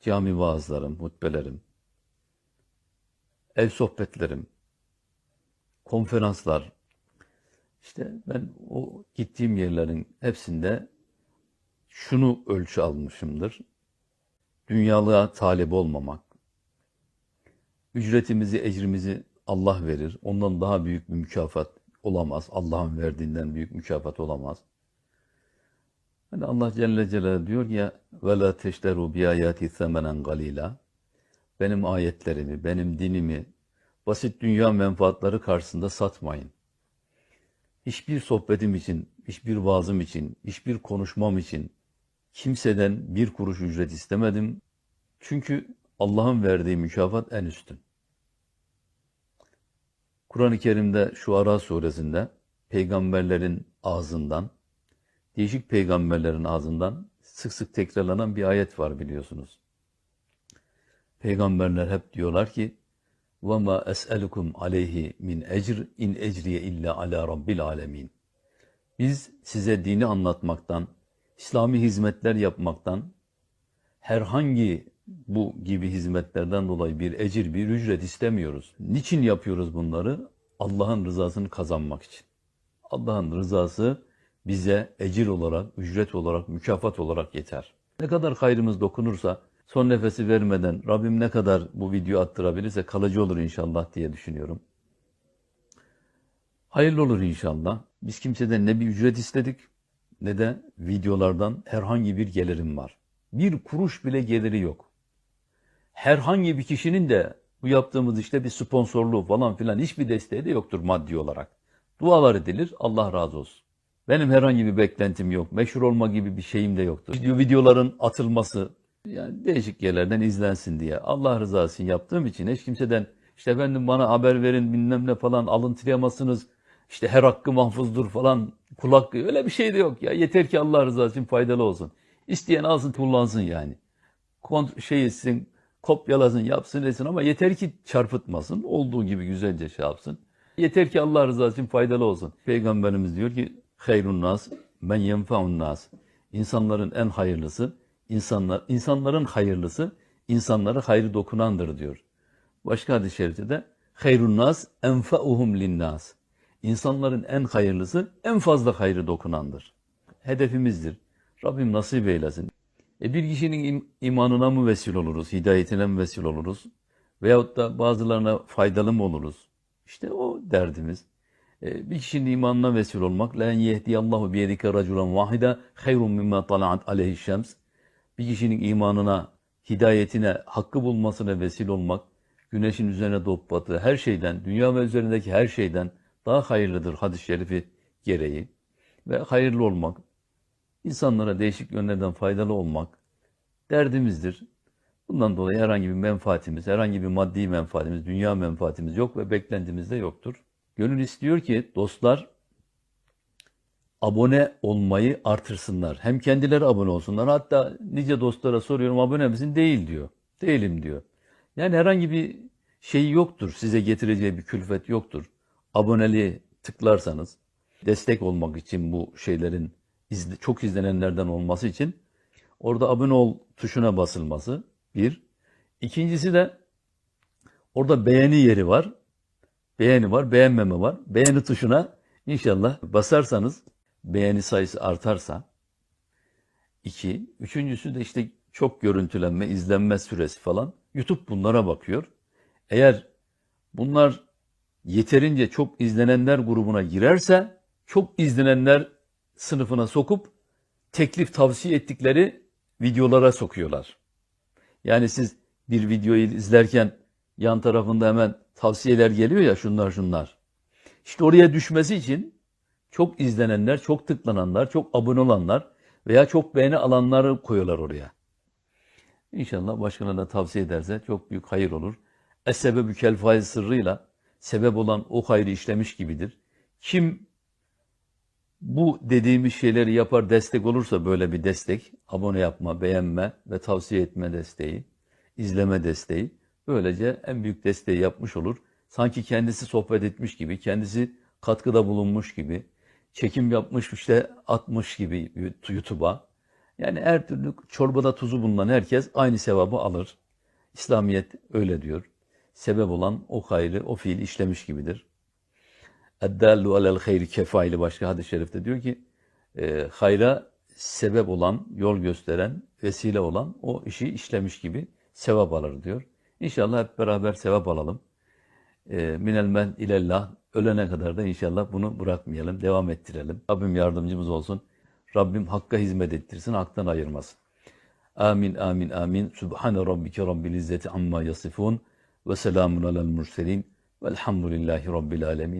cami vaazlarım, hutbelerim, ev sohbetlerim, konferanslar. İşte ben o gittiğim yerlerin hepsinde şunu ölçü almışımdır. Dünyalığa talip olmamak. Ücretimizi, ecrimizi Allah verir. Ondan daha büyük bir mükafat olamaz. Allah'ın verdiğinden büyük mükafat olamaz. Hani Allah Celle Celaluhu diyor ya وَلَا تَشْتَرُوا بِآيَاتِ ثَمَنًا قَلِيلًا Benim ayetlerimi, benim dinimi basit dünya menfaatları karşısında satmayın. Hiçbir sohbetim için, hiçbir vaazım için, hiçbir konuşmam için kimseden bir kuruş ücret istemedim. Çünkü Allah'ın verdiği mükafat en üstün. Kur'an-ı Kerim'de şu Ara suresinde peygamberlerin ağzından, değişik peygamberlerin ağzından sık sık tekrarlanan bir ayet var biliyorsunuz. Peygamberler hep diyorlar ki وَمَا أَسْأَلُكُمْ عَلَيْهِ min ecr in ecriye illa ala rabbil alemin. Biz size dini anlatmaktan, İslami hizmetler yapmaktan, herhangi bu gibi hizmetlerden dolayı bir ecir, bir ücret istemiyoruz. Niçin yapıyoruz bunları? Allah'ın rızasını kazanmak için. Allah'ın rızası bize ecir olarak, ücret olarak, mükafat olarak yeter. Ne kadar hayrımız dokunursa, son nefesi vermeden Rabbim ne kadar bu video attırabilirse kalıcı olur inşallah diye düşünüyorum. Hayırlı olur inşallah. Biz kimseden ne bir ücret istedik ne de videolardan herhangi bir gelirim var. Bir kuruş bile geliri yok. Herhangi bir kişinin de bu yaptığımız işte bir sponsorluğu falan filan hiçbir desteği de yoktur maddi olarak. Dualar edilir, Allah razı olsun. Benim herhangi bir beklentim yok. Meşhur olma gibi bir şeyim de yoktur. Video, videoların atılması, yani değişik yerlerden izlensin diye. Allah rızası için yaptığım için hiç kimseden işte efendim bana haber verin bilmem ne falan alıntılayamazsınız. İşte her hakkı mahfuzdur falan kulak öyle bir şey de yok ya. Yeter ki Allah rızası için faydalı olsun. İsteyen alsın kullansın yani. Kont şey etsin, kopyalasın, yapsın etsin ama yeter ki çarpıtmasın. Olduğu gibi güzelce şey yapsın. Yeter ki Allah rızası için faydalı olsun. Peygamberimiz diyor ki hayrun nas men yenfaun nas. İnsanların en hayırlısı insanlar insanların hayırlısı insanlara hayrı dokunandır diyor. Başka hadis-i şerifte de hayrun nas enfauhum linnas. İnsanların en hayırlısı en fazla hayrı dokunandır. Hedefimizdir. Rabbim nasip eylesin. E bir kişinin im- imanına mı vesile oluruz, hidayetine mi vesile oluruz? Veyahut da bazılarına faydalı mı oluruz? İşte o derdimiz. E, bir kişinin imanına vesile olmak, la en yehdiyallahu biyedike raculan vahida hayrun mimma tala'at aleyhi şems. Bir kişinin imanına, hidayetine, hakkı bulmasına vesile olmak, güneşin üzerine doğup battığı her şeyden, dünya ve üzerindeki her şeyden daha hayırlıdır hadis-i şerifi gereği. Ve hayırlı olmak, insanlara değişik yönlerden faydalı olmak derdimizdir. Bundan dolayı herhangi bir menfaatimiz, herhangi bir maddi menfaatimiz, dünya menfaatimiz yok ve beklentimiz de yoktur. Gönül istiyor ki dostlar abone olmayı artırsınlar. Hem kendileri abone olsunlar. Hatta nice dostlara soruyorum abone misin? Değil diyor. Değilim diyor. Yani herhangi bir şey yoktur. Size getireceği bir külfet yoktur. Aboneliği tıklarsanız destek olmak için bu şeylerin izle- çok izlenenlerden olması için orada abone ol tuşuna basılması bir. İkincisi de orada beğeni yeri var. Beğeni var, beğenmeme var. Beğeni tuşuna inşallah basarsanız beğeni sayısı artarsa iki. Üçüncüsü de işte çok görüntülenme, izlenme süresi falan. YouTube bunlara bakıyor. Eğer bunlar yeterince çok izlenenler grubuna girerse çok izlenenler sınıfına sokup teklif tavsiye ettikleri videolara sokuyorlar. Yani siz bir videoyu izlerken yan tarafında hemen tavsiyeler geliyor ya şunlar şunlar. İşte oraya düşmesi için çok izlenenler, çok tıklananlar, çok abone olanlar veya çok beğeni alanları koyuyorlar oraya. İnşallah başkalarına tavsiye ederse çok büyük hayır olur. Es-sebebü kel sırrıyla sebep olan o hayrı işlemiş gibidir. Kim bu dediğimiz şeyleri yapar destek olursa böyle bir destek, abone yapma, beğenme ve tavsiye etme desteği, izleme desteği, böylece en büyük desteği yapmış olur. Sanki kendisi sohbet etmiş gibi, kendisi katkıda bulunmuş gibi, çekim yapmış işte atmış gibi YouTube'a. Yani her türlü çorbada tuzu bulunan herkes aynı sevabı alır. İslamiyet öyle diyor. Sebep olan o hayrı, o fiili işlemiş gibidir. Eddallu alel hayri kefaili başka hadis-i şerifte diyor ki e, hayra sebep olan, yol gösteren, vesile olan o işi işlemiş gibi sevap alır diyor. İnşallah hep beraber sevap alalım. E, minel men ilellah ölene kadar da inşallah bunu bırakmayalım, devam ettirelim. Rabbim yardımcımız olsun. Rabbim hakka hizmet ettirsin, haktan ayırmasın. Amin, amin, amin. Subhane rabbike rabbil izzeti amma yasifun. Ve selamun alel murselin. Velhamdülillahi rabbil alemin.